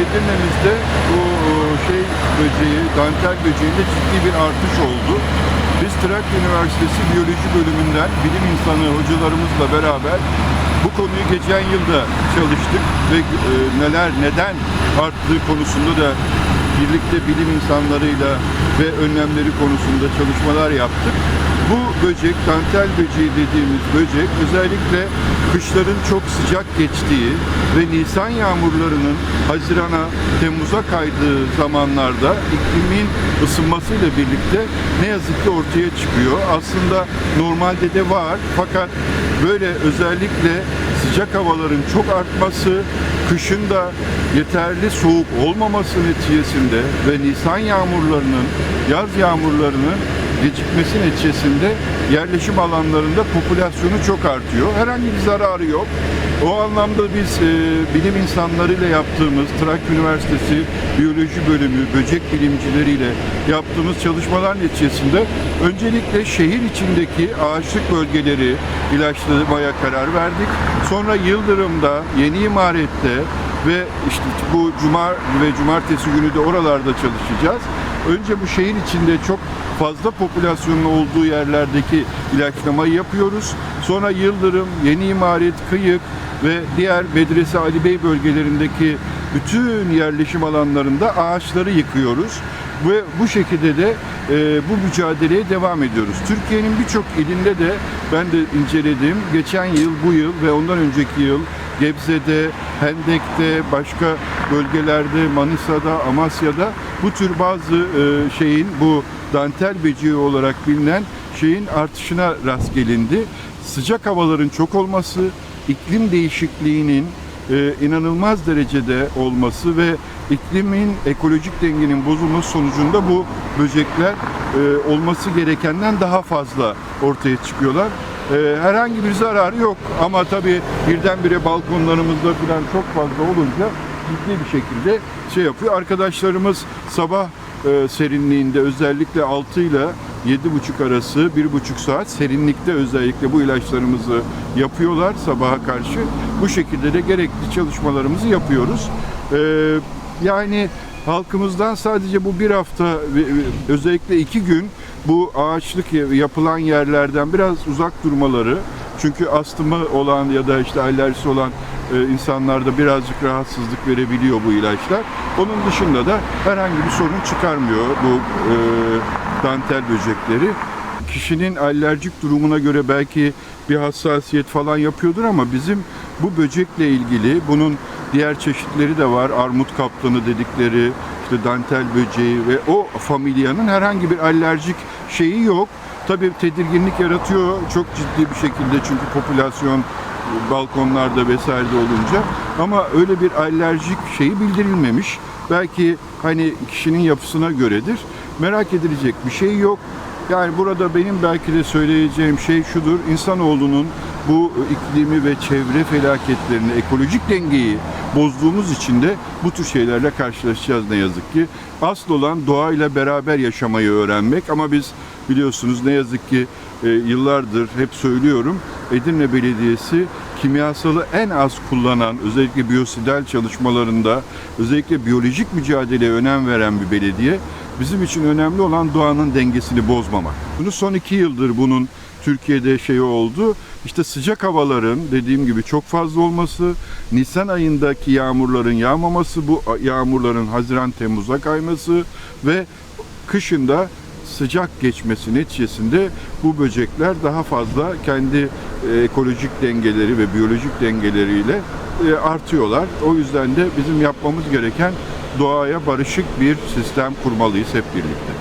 Edirne'mizde bu e, şey böceği, dantel böceğinde ciddi bir artış oldu. Biz Trakya Üniversitesi Biyoloji Bölümünden bilim insanı hocalarımızla beraber bu konuyu geçen yılda çalıştık ve e, neler, neden arttığı konusunda da birlikte bilim insanlarıyla ve önlemleri konusunda çalışmalar yaptık. Bu böcek, dantel böceği dediğimiz böcek özellikle kışların çok sıcak geçtiği ve Nisan yağmurlarının Haziran'a, Temmuz'a kaydığı zamanlarda iklimin ısınmasıyla birlikte ne yazık ki ortaya çıkıyor. Aslında normalde de var fakat böyle özellikle sıcak havaların çok artması, kışın da yeterli soğuk olmaması neticesinde ve Nisan yağmurlarının, yaz yağmurlarının gecikmesi neticesinde yerleşim alanlarında popülasyonu çok artıyor. Herhangi bir zararı yok. O anlamda biz e, bilim insanlarıyla yaptığımız Trakya Üniversitesi Biyoloji Bölümü böcek bilimcileriyle yaptığımız çalışmalar neticesinde öncelikle şehir içindeki ağaçlık bölgeleri ilaçlamaya karar verdik. Sonra Yıldırım'da, Yeni İmaret'te ve işte bu cuma ve cumartesi günü de oralarda çalışacağız. Önce bu şehir içinde çok fazla popülasyonun olduğu yerlerdeki ilaçlamayı yapıyoruz. Sonra Yıldırım, Yeni İmaret, Kıyık ve diğer Medrese Ali Bey bölgelerindeki bütün yerleşim alanlarında ağaçları yıkıyoruz. Ve bu şekilde de e, bu mücadeleye devam ediyoruz. Türkiye'nin birçok ilinde de ben de inceledim. Geçen yıl, bu yıl ve ondan önceki yıl Gebze'de, Hendek'te, başka bölgelerde, Manisa'da, Amasya'da bu tür bazı e, şeyin bu dantel böceği olarak bilinen şeyin artışına rast gelindi. Sıcak havaların çok olması, iklim değişikliğinin e, inanılmaz derecede olması ve iklimin ekolojik dengenin bozulması sonucunda bu böcekler e, olması gerekenden daha fazla ortaya çıkıyorlar. E, herhangi bir zararı yok ama tabii birdenbire balkonlarımızda falan çok fazla olunca ciddi bir şekilde şey yapıyor. Arkadaşlarımız sabah e, serinliğinde özellikle 6 ile 7.30 arası 1.5 saat serinlikte özellikle bu ilaçlarımızı yapıyorlar sabaha karşı. Bu şekilde de gerekli çalışmalarımızı yapıyoruz. E, yani halkımızdan sadece bu bir hafta ve- ve özellikle iki gün bu ağaçlık yapılan yerlerden biraz uzak durmaları çünkü astımı olan ya da işte alerjisi olan e, insanlarda birazcık rahatsızlık verebiliyor bu ilaçlar. Onun dışında da herhangi bir sorun çıkarmıyor bu e, dantel böcekleri. Kişinin alerjik durumuna göre belki bir hassasiyet falan yapıyordur ama bizim bu böcekle ilgili bunun diğer çeşitleri de var. Armut kaplanı dedikleri, işte dantel böceği ve o familyanın herhangi bir alerjik şeyi yok. Tabii tedirginlik yaratıyor çok ciddi bir şekilde çünkü popülasyon balkonlarda vesairede olunca ama öyle bir alerjik şeyi bildirilmemiş. Belki hani kişinin yapısına göredir. Merak edilecek bir şey yok. Yani burada benim belki de söyleyeceğim şey şudur. İnsanoğlunun bu iklimi ve çevre felaketlerini, ekolojik dengeyi bozduğumuz için de bu tür şeylerle karşılaşacağız ne yazık ki. Asıl olan doğayla beraber yaşamayı öğrenmek ama biz biliyorsunuz ne yazık ki e, yıllardır hep söylüyorum Edirne Belediyesi kimyasalı en az kullanan özellikle biyosidal çalışmalarında özellikle biyolojik mücadeleye önem veren bir belediye. Bizim için önemli olan doğanın dengesini bozmamak. Bunu son iki yıldır bunun Türkiye'de şey oldu. İşte sıcak havaların dediğim gibi çok fazla olması, Nisan ayındaki yağmurların yağmaması, bu yağmurların Haziran Temmuz'a kayması ve kışında sıcak geçmesi neticesinde bu böcekler daha fazla kendi e, ekolojik dengeleri ve biyolojik dengeleriyle e, artıyorlar. O yüzden de bizim yapmamız gereken doğaya barışık bir sistem kurmalıyız hep birlikte.